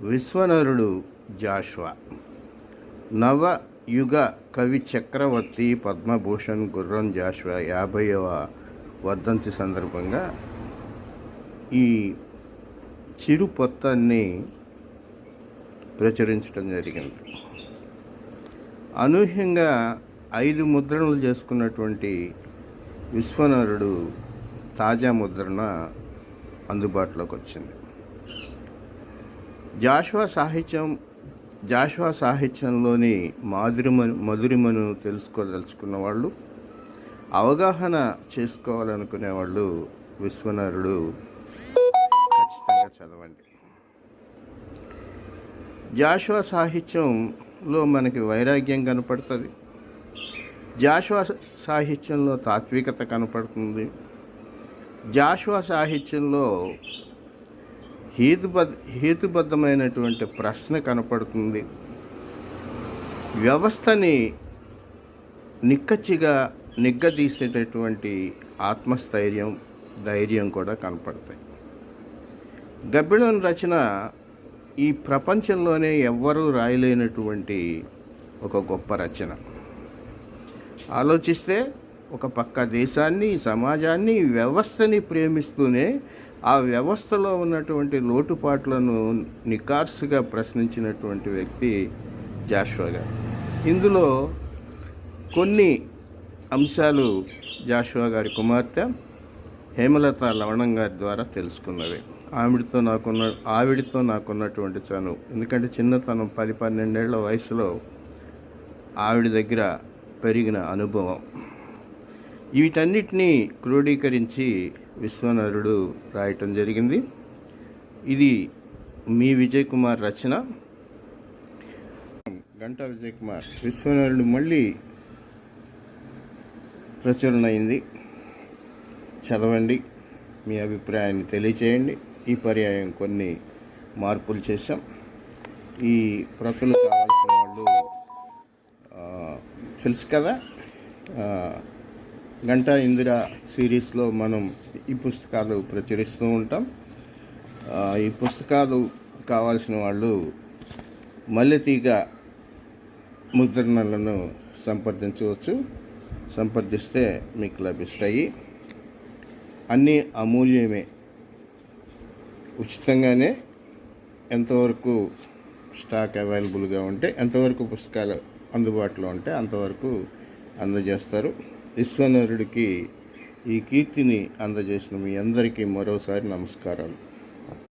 విశ్వనరుడు Joshua. నవ యుగ కవి చక్రవర్తి పద్మభూషణ్ గుర్రం జాష్వా యాభైవ వర్ధంతి సందర్భంగా ఈ చిరు పొత్తాన్ని ప్రచురించడం జరిగింది. అనూహ్యంగా ఐదు ముద్రణలు చేసుకున్నటువంటి విశ్వనరుడు తాజా ముద్రణ అందుబాటులోకి వచ్చింది. జాషువా సాహిత్యం జాషువా సాహిత్యంలోని మాధురిమ మధురిమను తెలుసుకోదలుచుకున్న వాళ్ళు అవగాహన చేసుకోవాలనుకునే వాళ్ళు విశ్వనరుడు ఖచ్చితంగా చదవండి. జాషువా సాహిత్యంలో మనకి వైరాగ్యం కనపడుతుంది. జాషువా సాహిత్యంలో తాత్వికత కనపడుతుంది. జాషువా సాహిత్యంలో హేతుబద్ధ హేతుబద్ధమైనటువంటి ప్రశ్న కనపడుతుంది. వ్యవస్థని నిక్కచ్చిగా నిగ్గదీసేటటువంటి ఆత్మస్థైర్యం ధైర్యం కూడా కనపడతాయి. గబ్బిళం రచన ఈ ప్రపంచంలోనే ఎవ్వరూ రాయలేనటువంటి ఒక గొప్ప రచన. ఆలోచిస్తే ఒక పక్క దేశాన్ని సమాజాన్ని వ్యవస్థని ప్రేమిస్తూనే ఆ వ్యవస్థలో ఉన్నటువంటి లోటుపాట్లను నికార్సుగా ప్రశ్నించినటువంటి వ్యక్తి జాషువా గారు. ఇందులో కొన్ని అంశాలు జాషువా గారి కుమార్తె హేమలత లవణం గారి ద్వారా తెలుసుకున్నవి. ఆవిడతో నాకున్న ఆవిడతో నాకున్నటువంటి చను. ఎందుకంటే చిన్నతనం పది పన్నెండేళ్ళ వయసులో ఆవిడ దగ్గర పెరిగిన అనుభవం. వీటన్నిటినీ క్రోడీకరించి విశ్వనరుడు రాయటం జరిగింది. ఇది మీ విజయ్ కుమార్ రచన. గంటా విజయ్ కుమార్ విశ్వనరుడు మళ్ళీ ప్రచురణ అయింది. చదవండి మీ అభిప్రాయాన్ని తెలియచేయండి. ఈ పర్యాయం కొన్ని మార్పులు చేశాం. ఈ ప్రతులు కావాల్సిన వాళ్ళు తెలుసు కదా? గంటా ఇందిర సిరీస్లో మనం ఈ పుస్తకాలు ప్రచురిస్తూ ఉంటాం. ఈ పుస్తకాలు కావాల్సిన వాళ్ళు మల్లెతీగ ముద్రణలను సంప్రదించవచ్చు. సంప్రదిస్తే మీకు లభిస్తాయి. అన్నీ అమూల్యమే. ఉచితంగానే ఎంతవరకు స్టాక్ అవైలబుల్గా ఉంటే ఎంతవరకు పుస్తకాలు అందుబాటులో ఉంటే అంతవరకు అందజేస్తారు. విశ్వనరుడికి ఈ కీర్తిని అందజేసిన మీ అందరికీ మరోసారి నమస్కారాలు.